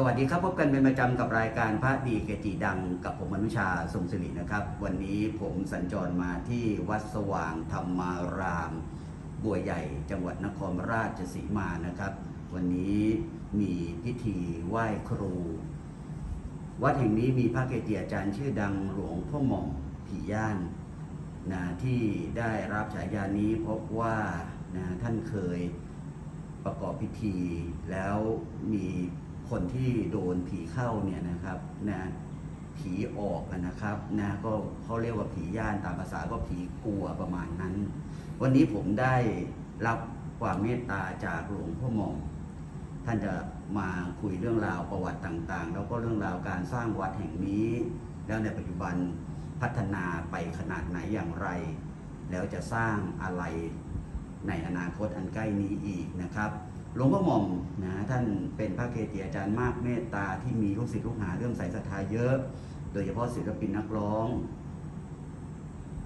สวัสดีครับ พบกันเป็นประจำกับรายการพระดีเกจิดังกับผมอนุชาทรงสิรินะครับ วันนี้ผมสัญจรมาที่วัดสว่างธรรมาราม บัวใหญ่จังหวัดนครราชสีมานะครับ วันนี้มีพิธีไหว้ครู วัดแห่งนี้มีพระเกจิอาจารย์ชื่อดังหลวงพ่อหม่อมผีย่านนะที่ได้รับฉายานี้เพราะว่านะท่านเคยประกอบพิธีแล้วมี คนที่โดนผีเข้าเนี่ยนะครับนะผีออกนะครับนะก็เขาเรียกว่าผีย่านตามภาษาก็ผีกลัวประมาณนั้น วันนี้ผมได้รับความเมตตาจากหลวงพ่อมอมท่านจะมาคุยเรื่องราวประวัติต่างๆ แล้วก็เรื่องราวการสร้างวัดแห่งนี้ แล้วในปัจจุบันพัฒนาไปขนาดไหนอย่างไร แล้วจะสร้างอะไรในอนาคตอันใกล้นี้อีกนะครับ หลวงพ่อหม่อมนะท่านเป็นพระเกจิอาจารย์มากเมตตาที่มีลูกศิษย์ลูกหาเรื่องสายศรัทธาเยอะ โดยเฉพาะศิลปินนักร้อง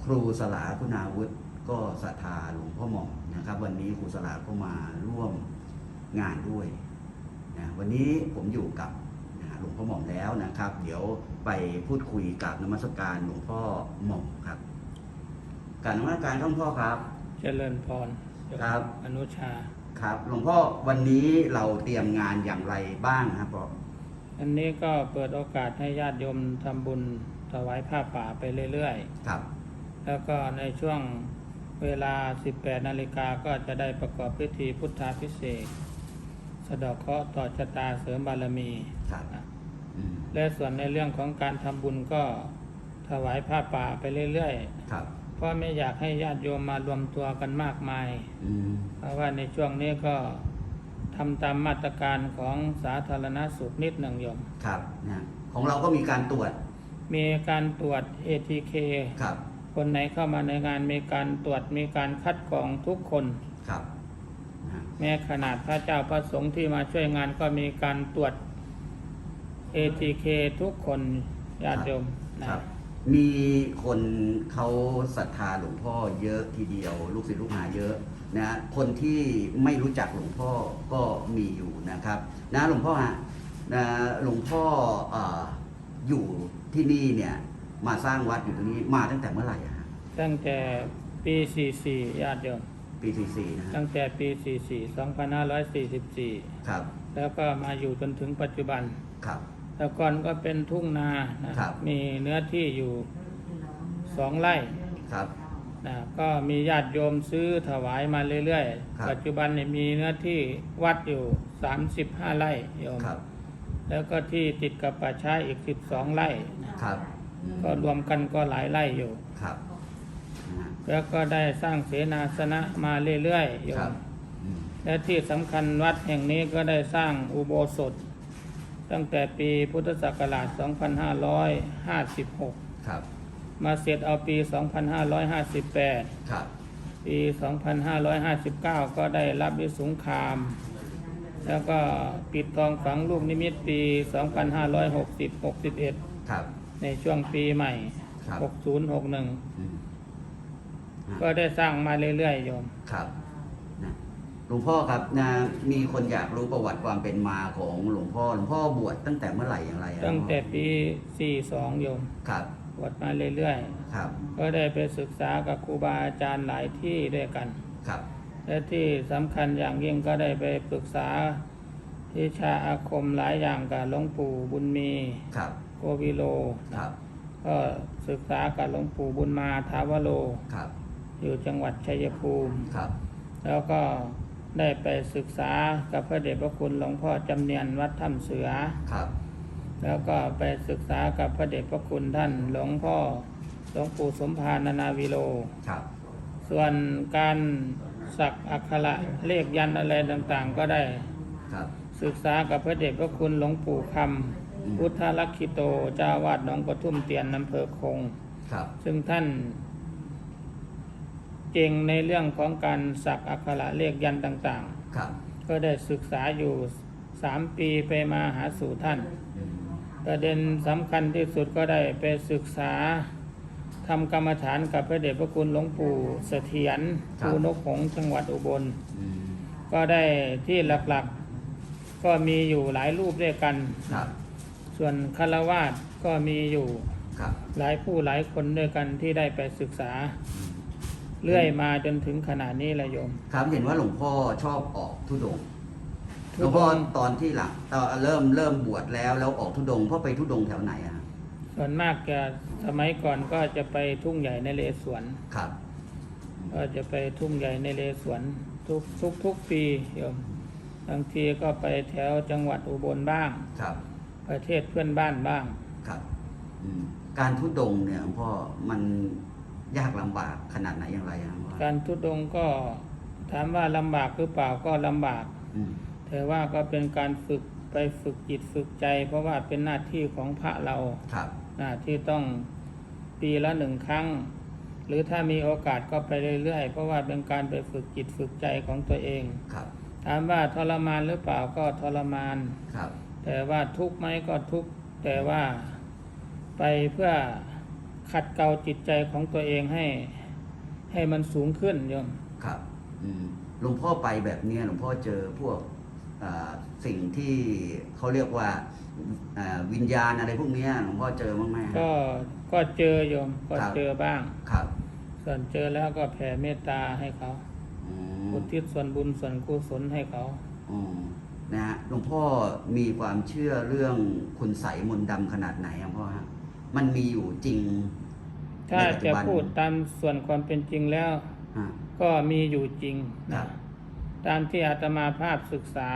ครูสลาคุณาวุฒิก็ศรัทธาหลวงพ่อหม่อมนะครับ วันนี้ครูสลาก็มาร่วมงานด้วยนะวันนี้ผมอยู่กับนะหลวงพ่อหม่อมแล้วนะครับ เดี๋ยวไปพูดคุยกับนมัสการหลวงพ่อหม่อมครับการนมัสการหลวงพ่อครับ เจริญพรครับ อนุชา ครับหลวงพ่อวันนี้เราเตรียมงานอย่างไรบ้างครับพ่ออันนี้ก็เปิดโอกาสให้ญาติโยมทำบุญถวายผ้าป่าไปเรื่อยครับ ๆ แล้วก็ในช่วงเวลา 18 นาฬิกาก็จะได้ประกอบพิธีพุทธาพิเศษกสะเดอกเคราะห์ต่อชะตาเสริมบารมีครับนะอืมและส่วนในเรื่องของการทำบุญก็ถวายผ้าป่าไปเรื่อยครับ ๆเพราะไม่อยากให้ญาติโยมมารวมตัวกันมากมายอืมเพราะว่าในช่วงนี้ก็ทำตามมาตรการของสาธารณสุขนิดหนึ่งโยม ครับนะของเราก็มีการตรวจ มีการตรวจ ATK ครับ คนไหนเข้ามาในงานมีการตรวจมีการคัดกรองทุกคน ครับนะแม้ขนาดพระเจ้าพระสงฆ์ที่มาช่วยงานก็มีการตรวจ ATK ทุกคนญาติโยมนะครับ มีคนเขาศรัทธาหลวงพ่อเยอะทีเดียว ลูกศิษย์ลูกหาเยอะนะคนที่ไม่รู้จักหลวงพ่อก็มีอยู่นะครับนะหลวงพ่อฮะนะหลวงพ่อเอออยู่ที่นี่เนี่ยมาสร้างวัดอยู่ตรงนี้มาตั้งแต่เมื่อไหร่อะฮะตั้งแต่ปี 44 ญาติโยม ปีสี่สี่นะฮะตั้งแต่ปี 44 2544 ครับแล้วก็มาอยู่จนถึงปัจจุบัน ครับ แต่ก่อนก็เป็นทุ่งนานะครับ มีเนื้อที่อยู่สองไร่ครับนะก็มีญาติโยมซื้อถวายมาเรื่อยครับๆปัจจุบันเนี่ยมีเนื้อที่วัดอยู่35ไร่โยมครับแล้วก็ที่ติดกับป่าช้าอีก12ไร่นะครับอืมก็รวมกันก็หลายไร่อยู่ครับนะฮะแล้วก็ได้สร้างเสนาสนะมาเรื่อยๆโยครัมบอืมและที่สำคัญวัดแห่งนี้ก็ได้สร้างอุโบสถ ตั้งแต่ปีพุทธศักราช 2556 ครับ มาเสร็จเอาปี 2558 ครับ ปี 2559 ก็ได้รับวิสุงคาม แล้วก็ปิดทองฝังลูกนิมิตปี 2560-61 ครับ ในช่วงปีใหม่ครับ60-61อืมฮะก็ได้สร้างมาเรื่อยๆโยม ครับนะห ลวงพ่อครับนะมีคนอยากรู้ประวัติความเป็นมาของหลวงพ่อหลวงพ่อบวชตั้งแต่เมื่อไหร่อย่างไรอะตั้งแต่หลวงพ่อปี42โยมครับบวชมาเรื่อยครับๆก็ได้ไปศึกษากับครูบาอาจารย์หลายที่ด้วยกันครับ และที่สำคัญอย่างยิ่งก็ได้ไปปรึกษาวิชาอาคมหลายอย่างกับหลวงปู่บุญมีครับโกวิโลครับก็ศึกษากับหลวงปู่บุญมาทาวโลครับ อยู่จังหวัดชัยภูมิครับ แล้วก็ ได้ไปศึกษากับพระเดชพระคุณหลวงพ่อจำเนียนวัดถ้ำเสือ ครับ แล้วก็ไปศึกษากับพระเดชพระคุณท่านหลวงพ่อหลวงปู่สมภารนานาวิโล ครับ ส่วนการสักอักขระเลขยันต์อะไรต่างๆ ก็ได้ครับ ศึกษากับพระเดชพระคุณหลวงปู่คอืมำพุทธลักขิโตเจ้าวาดหนองปทุมเตียนอำเภอคง ครับ ซึ่งท่าน เก่งในเรื่องของการสักอักขระเลขยันต์ต่างครับๆ ก็ได้ศึกษาอยู่สามปีไปมาหาสู่ท่าน อืมประเด็นสำคัญที่สุดก็ได้ไปศึกษาทำกรรมฐานกับพระเดชพระคุณหลวงปู่เสถียรภูนกหงส์จังหวัดอุบล อืมก็ได้ที่หลักๆ ก็มีอยู่หลายรูปด้วยกัน ครับส่วนคารวาสก็มีอยู่ครับหลายผู้หลายคนด้วยกันที่ได้ไปศึกษา เรื่อยมาจนถึงขนาดนี้แหละโยม ครับเห็นว่าหลวงพ่อชอบออกทุดงค์หทุลวงดพ่องตอนที่หลังตอนเริ่มเริ่มบวชแล้วแล้วออกทุดงค์พ่อไปทุดงค์แถวไหนอะส่วนมากจะสมัยก่อนก็จะไปทุ่งใหญ่ในเลสวน ครับ ก็จะไปทุ่งใหญ่ในเลสวนทุกทุกทุกปีโยมบางทีก็ไปแถวจังหวัดอุบลบ้าง ครับประเทศเพื่อนบ้านบ้าง ครับอืมการทุดงค์เนี่ยหลวงพ่อมัน ยากลำบากขนาดไหนอย่างไรอะหลวงพ่อการทุดงค์ก็ถามว่าลำบากหรือเปล่าก็ลำบากอืมแต่ว่าก็เป็นการฝึกไปฝึกจิตฝึกใจ เพราะว่าเป็นหน้าที่ของพระเราครับนะที่ต้องปีละหนึ่งครั้ง หรือถ้ามีโอกาสก็ไปเรื่อยๆ เพราะว่าเป็นการไปฝึกจิตฝึกใจของตัวเองครับถามว่าทรมานหรือเปล่าก็ทรมานครับ แต่ว่าทุกข์ไหมก็ทุกข์แต่ว่าไปเพื่อ ขัดเกลาจิตใจของตัวเองให้ ให้มันสูงขึ้นโยมครับอืมหลวงพ่อไปแบบเนี้ยหลวงพ่อเจอพวกอ่าสิ่งที่เขาเรียกว่าอ่าวิญญาณอะไรพวกเนี้ยหลวงพ่อเจอบ้างไหมฮะ ก็ก็เจอโยมก็ครับ เจอบ้าง ครับส่วนเจอแล้วก็แผ่เมตตาให้เขาอืมอุทิศส่วนบุญส่วนกุศลให้เขาอ๋อนะฮะหลวงพ่อมีความเชื่อเรื่องคุณใสยมนต์ดำขนาดไหนหลวงพ่อฮะ มันมีอยู่จริงถ้าในปัจจุจะบันพูดตามส่วนความเป็นจริงแล้วฮะก็มีอยู่จริงครันะบตามที่อาตมาภาพศึกษา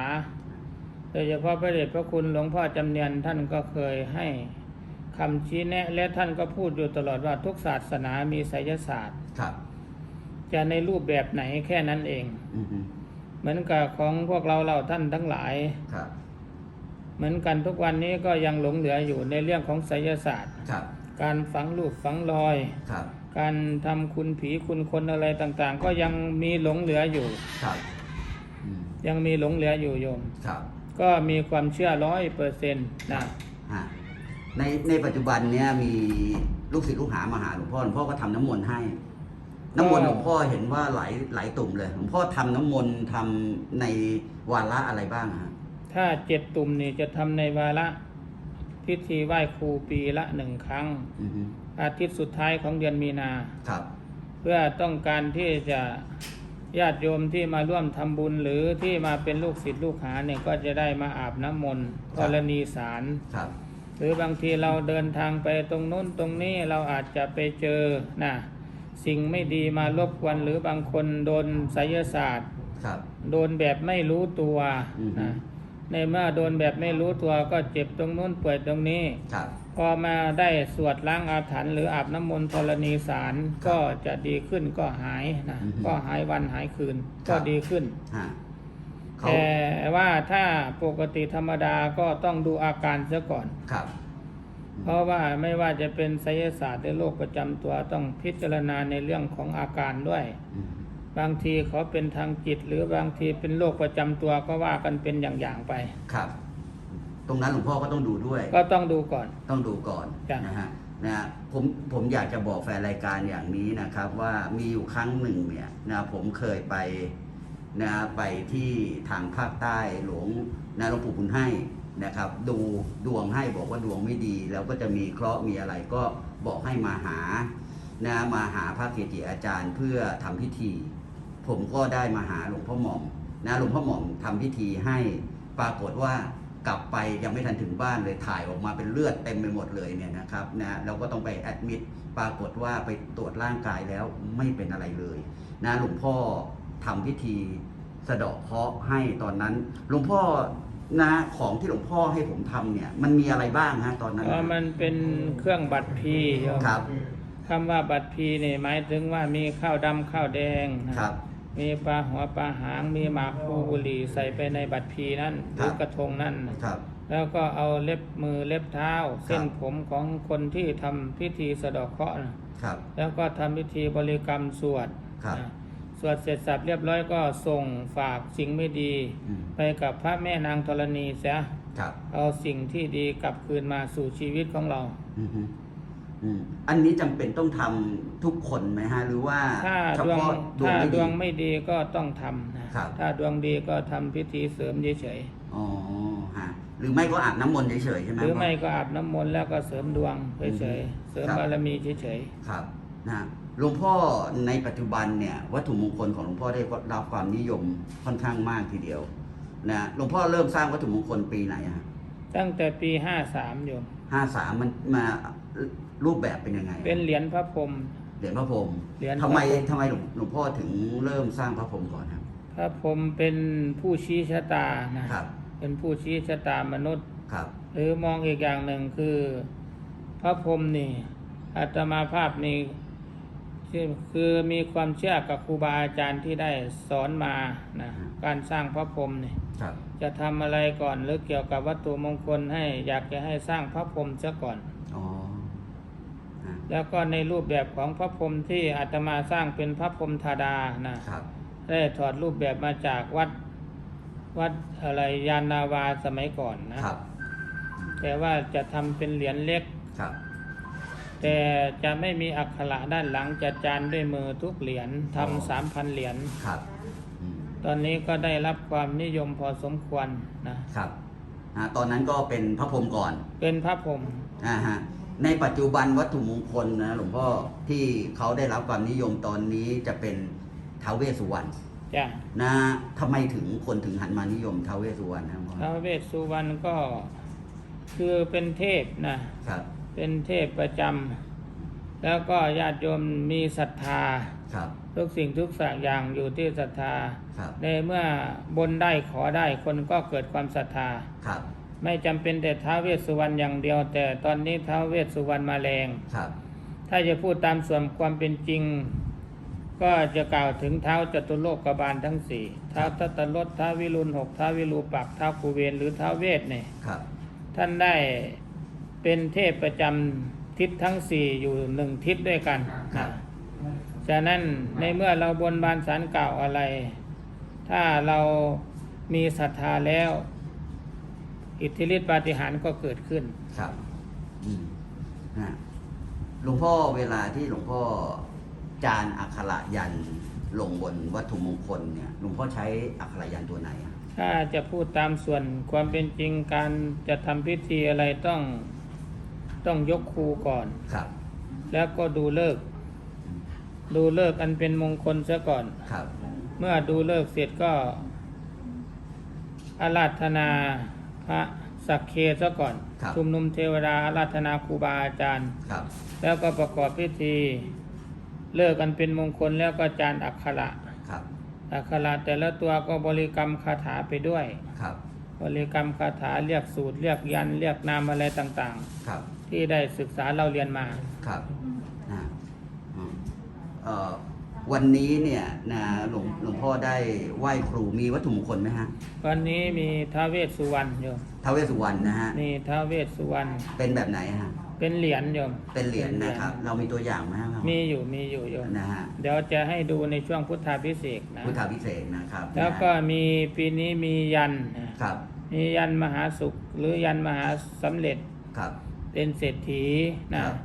โดยเฉพาะพระเดชพระคุณหลวงพ่อจำเนียนท่านก็เคยให้คำชี้แนะ และท่านก็พูดอยู่ตลอดว่าทุกศาสนามีไสยศาสตร์ครับ จะในรูปแบบไหนแค่นั้นเองอือฮึเหมือนกับของพวกเราเราท่านทั้งหลายครับ เหมือนกันทุกวันนี้ก็ยังหลงเหลืออยู่ในเรื่องของไสยศาสตร์ ครับ การฝังรูปฝังรอย ครับ การทำคุณผีคุณคนอะไรต่างๆ ก็ยังมีหลงเหลืออยู่ ครับอืมยังมีหลงเหลืออยู่โยม ครับ ก็มีความเชื่อร้อยเปอร์เซ็นต์นะ ฮะในในปัจจุบันเนี้ยมีลูกศิษย์ลูกหามาหาหลวงพ่อหลวงพ่อก็ทำน้ำมนต์ให้ น้ำมนต์หลวงพ่อเห็นว่าหลายหลายตุ่มเลยหลวงพ่อทำน้ำมนต์ทำในวาระอะไรบ้างฮะ ถ้าเจ็ดตุ่มนี่จะทำในวาระพิธีไหว้ครูปีละหนึ่งครั้ง อือฮึอาทิตย์สุดท้ายของเดือนมีนา ครับ เพื่อต้องการที่จะญาติโยมที่มาร่วมทำบุญหรือที่มาเป็นลูกศิษย์ลูกหาเนี่ยก็จะได้มาอาบน้ำมนต์กรณีสาร ครับ หรือบางทีเราเดินทางไปตรงโน้นตรงนี้เราอาจจะไปเจอนะสิ่งไม่ดีมารบกวนหรือบางคนโดนไสยศาสตร์ ครับ โดนแบบไม่รู้ตัวอือฮึ นะ ในเมื่อโดนแบบไม่รู้ตัวก็เจ็บตรงโน้นป่วยตรงนี้ ครับพอมาได้สวดล้างอาถรรพ์หรืออาบน้ำมนต์ธรณีสารก็จะดีขึ้นก็หายนะก็หายวันหายคืนก็ดีขึ้น ฮะเขาแต่ว่าถ้าปกติธรรมดาก็ต้องดูอาการซะก่อน ครับ เพราะว่าไม่ว่าจะเป็นไสยศาสตร์หรือโรคประจำตัวต้องพิจารณาในเรื่องของอาการด้วย อืม บางทีเขาเป็นทางจิต หรือบางทีเป็นโรคประจำตัวก็ว่ากันเป็นอย่างๆไป ครับ ตรงนั้นหลวงพ่อก็ต้องดูด้วย ก็ต้องดูก่อน ต้องดูก่อนจ้ะนะฮะนะฮะผมผมอยากจะบอกแฟนรายการอย่างนี้นะครับว่ามีอยู่ครั้งหนึ่งเนี่ยนะผมเคยไปนะไปที่ทางภาคใต้หลวงนะหลวงปู่คุณให้นะครับ ดูดวงให้บอกว่าดวงไม่ดี แล้วก็จะมีเคราะห์มีอะไรก็บอกให้มาหานะมาหาพระเกจิอาจารย์เพื่อทำพิธี ผมก็ได้มาหาหลวงพ่อหม่อมนะหลวงพ่อหม่อมทำพิธีให้ปรากฏว่ากลับไปยังไม่ทันถึงบ้านเลยถ่ายออกมาเป็นเลือดเต็มไปหมดเลยเนี่ยนะครับนะเราก็ต้องไปแอดมิดปรากฏว่าไปตรวจร่างกายแล้วไม่เป็นอะไรเลยนะหลวงพ่อทำพิธีสะเดาะเคราะห์ให้ตอนนั้นหลวงพ่อนะของที่หลวงพ่อให้ผมทำเนี่ย มันมีอะไรบ้างฮะตอนนั้นเพราะมันเป็นเครื่องบัตรพีโยมครับคำว่าบัตรพีเนี่ยหมายถึงว่ามีข้าวดำข้าวแดงนะครับ มีปลาหัวปลาหางมีหมากพลูบุหรี่ใส่ไปในบัตรพีนั่นหรือกระทงนั่นครับแล้วก็เอาเล็บมือเล็บเท้า เส้นครับผมของคนที่ทำพิธีสะเดอกเคราะห์น่ะครับแล้วก็ทำพิธีบริกรรมสวดครับนะสวดเสร็จสับเรียบร้อยก็ส่งฝากสิ่งไม่ดีอืมไปกับพระแม่นางธรณีเสียครับเอาสิ่งที่ดีกลับคืนมาสู่ชีวิตของเรา อือฮึอืมอันนี้จำเป็นต้องทำทุกคนไหมฮะหรือว่าถ้าเฉดวงพาะดวงถ้าไม่ดดีวงไม่ดีก็ต้องทำนะครับถ้าดวงดีก็ทำพิธีเสริมเฉยอ๋อฮะหรือไม่ก็อาบน้ำมนต์เฉยๆใช่ไหมๆหรือไม่พ่ก็อาบน้ำมนต์แล้วก็เสริมดวงเฉยๆเสริมครับบารมีเฉยครับนะหลวงพ่อในปัจจุบันเนี่ยวัตถุมงคลของหลวงพ่อได้รับความนิยมค่อนข้างมากทีเดียวนะหลวงพ่อเริ่มสร้างวัตถุมงคลปีไหนฮะๆตั้งแต่ปีห้าสามโยมห้าสามมันมา รูปแบบเป็นยังไงเป็นเหรียญพระพรหมเหรียญพระพรหมเหรียญทำไมพระพรหมทำไมหลวงหลวงพ่อถึงเริ่มสร้างพระพรหมก่อนครับ พระพรหมเป็นผู้ชี้ชะตานะครับ เป็นผู้ชี้ชะตามนุษย์ ครับ หรือมองอีกอย่างหนึ่งคือ พระพรหมนี่อาตมาภาพนี่ที่คือมีความเชื่อกับครูบาอาจารย์ที่ได้สอนมานะการสร้างพระพรหมนี่ครับ จะทำอะไรก่อนหรือเกี่ยวกับวัตถุมงคลให้อยากจะให้สร้างพระพรหมซะก่อนอ๋อฮะ แล้วก็ในรูปแบบของพระพรหมที่อาตมาสร้างเป็นพระพรหมธาดานะครับ ได้ถอดรูปแบบมาจากวัดวัดอะไรยานนาวาสมัยก่อนนะครับ แต่ว่าจะทำเป็นเหรียญเล็กครับ แต่จะไม่มีอักขระด้านหลังจะจานด้วยมือทุกเหรียญอ๋อทำสามพันเหรียญครับอืมตอนนี้ก็ได้รับความนิยมพอสมควรนะครับอ่าตอนนั้นก็เป็นพระพรหมก่อน เป็นพระพรหมอ่าฮะ ในปัจจุบันวัตถุมงคลนะหลวงพ่อที่เขาได้รับความนิยมตอนนี้จะเป็นท้าวเวสสุวรรณจ้ะนะทำไมถึงคนถึงหันมานิยมท้าวเวสสุวรรณนะครับหลวงพ่อท้าวเวสสุวรรณก็คือเป็นเทพนะครับ เป็นเทพประจำแล้วก็ญาติโยมมีศรัทธาครับทุกสิ่งทุกอย่างอยู่ที่ศรัทธาครับในเมื่อบนได้ขอได้คนก็เกิดความศรัทธาครับ ไม่จำเป็นแต่ท้าวเวสสุวรรณอย่างเดียว แต่ตอนนี้ท้าวเวสสุวรรณมาแรงครับถ้าจะพูดตามส่วนความเป็นจริง ก็จะกล่าวถึงเท้าจตุโลกบาลทั้งสี่เท้าทัตตรสท้าววิรุณหกท้าววิรูปักษ์ท้าวกุเวนหรือท้าวเวสเนี่ยครับท่านได้เป็นเทพประจำทิศทั้งสี่อยู่หนึ่งทิศด้วยกันครับฉะนั้นในเมื่อเราบนบานสารกล่าวอะไร ถ้าเรามีศรัทธาแล้ว อิทธิฤทธิปาฏิหาริย์ก็เกิดขึ้น ครับอืมนะหลวงพ่อเวลาที่หลวงพ่อจานอักขระยันต์ลงบนวัตถุมงคลเนี่ยหลวงพ่อใช้อักขระยันต์ตัวไหนอะถ้าจะพูดตามส่วนความเป็นจริงการจะทำพิธีอะไรต้องต้องยกครูก่อน ครับ แล้วก็ดูเลิกษ์ดูเลิกษ์อันเป็นมงคลซะก่อน ครับ เมื่อดูเลิกษ์เสร็จก็อาราธนา พระสักเคซะก่อน ครับ ชุมนุมเทวดาอาราธนาครูบาอาจารย์ ครับ แล้วก็ประกอบพิธี เลิกกันเป็นมงคลแล้วก็จานอักขระครับ อักขระแต่ละตัวก็บริกรรมคาถาไปด้วย ครับ บริกรรมคาถาเรียกสูตร เรียกยันต์เรียกนามอะไรต่างครับ ๆ ที่ได้ศึกษาเราเรียนมา ครับนะอืมเอ่อ วันนี้เนี่ยนะหลวงหลวงพ่อได้ไหว้ครูมีวัตถุมงคลไหมฮะวันนี้มีท้าวเวสสุวรรณโยมท้าวเวสสุวรรณนะฮะนี่ท้าวเวสสุวรรณเป็นแบบไหนฮะเป็นเหรียญโยมเป็นเหรียญนะครับ เรามีตัวอย่างไหมครับมีอยู่มีอยู่โยมนะฮะเดี๋ยวจะให้ดูในช่วงพุทธาพิเศษกนะพุทธาพิเศษกนะครับ แล้วก็นะมีปีนี้มียันต์นะครับมียันต์มหาสุข หรือยันต์มหาสำเร็จครับ เป็นเศรษฐีนะครับ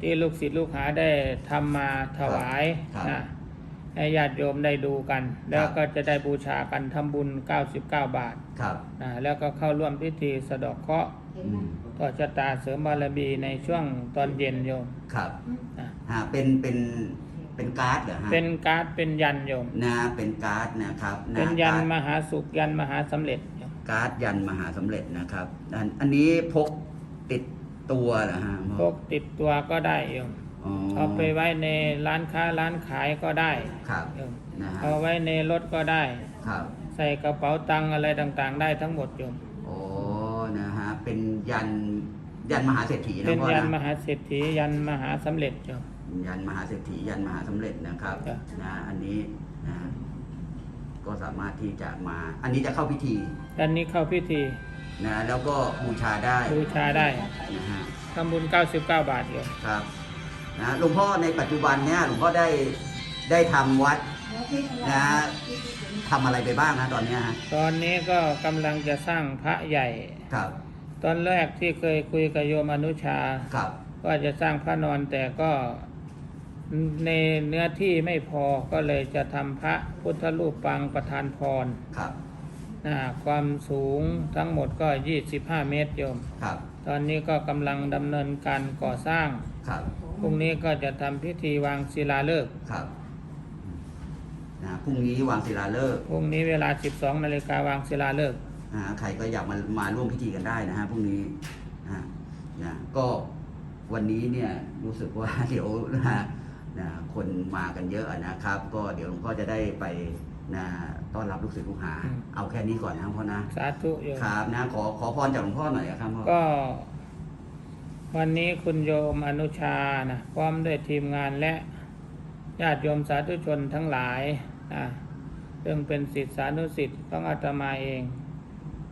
ที่ลูกศิษย์ลูกหาได้ทำมาถวายครับนะ ให้ญาติโยมได้ดูกัน แล้วครับก็จะได้บูชากันทำบุญ 99 บาทครับนะแล้วก็เข้าร่วมพิธีสะเดอกเคราะห์อืมต่อชะตาเสริมบารมีในช่วงตอนเย็นโยมครับนะฮะเป็นเป็นเป็นการ์ดเหรอฮะเป็นการ์ดเป็นยันต์โยม นะเป็นการ์ดนะครับะเป็นยันการ์ต์ดมหาสุขยันต์มหาสำเร็จโยมการ์ดยันมหาสำเร็จนะครับอันอันนี้พกติดตัวเหรอฮะพ่อพกติดตัวก็ได้โยมอ๋อ เอาไปไว้ในร้านค้าร้านขายก็ได้ครับโยมนะฮะ เอาไว้ในรถก็ได้ ครับ ใส่กระเป๋าตังค์อะไรต่างๆ ได้ทั้งหมดโยมโอ้ นะฮะ เป็นยัน ยันมหาเศรษฐีนะเป็นพ่อยันมนะ หาเศรษฐียันมหาสำเร็จโยม ยันมหาเศรษฐียันมหาสำเร็จนะครับครับนะ อันนี้นะ ก็สามารถที่จะมา อันนี้จะเข้าพิธีด้านนี้เข้าพิธีนะ แล้วก็บูชาได้บูชาได้นะฮะ ทำบุญ 99 บาทโยม ครับ นะหลวงพ่อในปัจจุบันเนี่ยหลวงพ่อได้ได้ทำวัดนะทำอะไรไปบ้างนะตอนเนี้ยฮะตอนนี้ก็กำลังจะสร้างพระใหญ่ ครับตอนแรกที่เคยคุยกับโยมอนุชา ครับกก็จะสร้างพระนอนแต่ก็ในเนื้อที่ไม่พอก็เลยจะทำพระพุทธรูปปางประธานพรครับนะความสูงทั้งหมดก็ 25 เมตรโยม ครับตอนนี้ก็กำลังดำเนินการก่อสร้าง ครับ พรุ่งนี้ก็จะทำพิธีวางศิลาฤกษ์ครับนะพรุ่งนี้วางศิลาฤกษ์พรุ่งนี้เวลา 12นาฬิกาวางศิลาฤกษ์นะฮะใครก็อยากมามาร่วมพิธีกันได้นะฮะพรุ่งนี้นะฮะนะก็วันนี้เนี่ยรู้สึกว่าเดี๋ยวนะฮะนะคนมากันเยอะนะครับ ก็เดี๋ยวหลวงพ่อจะได้ไปนะต้อนรับลูกศิษย์ลูกหา เอาแค่นี้ก่อนนะครับพ่อนะ สาธุโยมครับนะขอขอพรจากหลวงพ่อหน่อยครับพ่อก็ วันนี้คุณโยมอนุชานะพร้อมด้วยทีมงานและญาติโยมสาธุชนทั้งหลายนะซึ่งเป็นศิษย์สานุศิษย์ของอาตมาเอง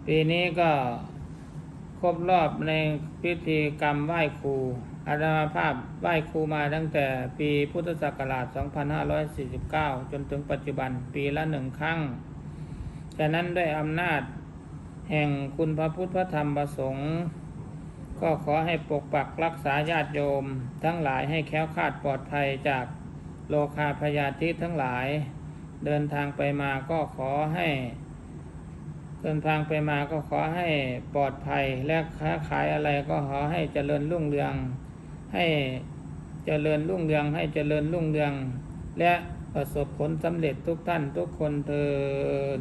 ปีนี้ก็ครบรอบในพิธีกรรมไหว้ครูอาตมาภาพไหว้ครูมาตั้งแต่ปีพุทธศักราช 2549 จนถึงปัจจุบันปีละหนึ่งครั้งฉะนั้นด้วยอำนาจแห่งคุณพระพุทธพระธรรมประสงค์ ก็ขอให้ปกปักรักษาญาติโยม ทั้งหลายให้แค้วคาดปลอดภัยจากโลคาพยาธิทั้งหลาย เดินทางไปมาก็ขอให้ เดินทางไปมาก็ขอให้ปลอดภัยและค้าขายอะไรก็ขอให้เจริญรุ่งเรือง ให้เจริญรุ่งเรืองให้เจริญรุ่งเรือง และประสบผลสำเร็จทุกท่านทุกคนเทิน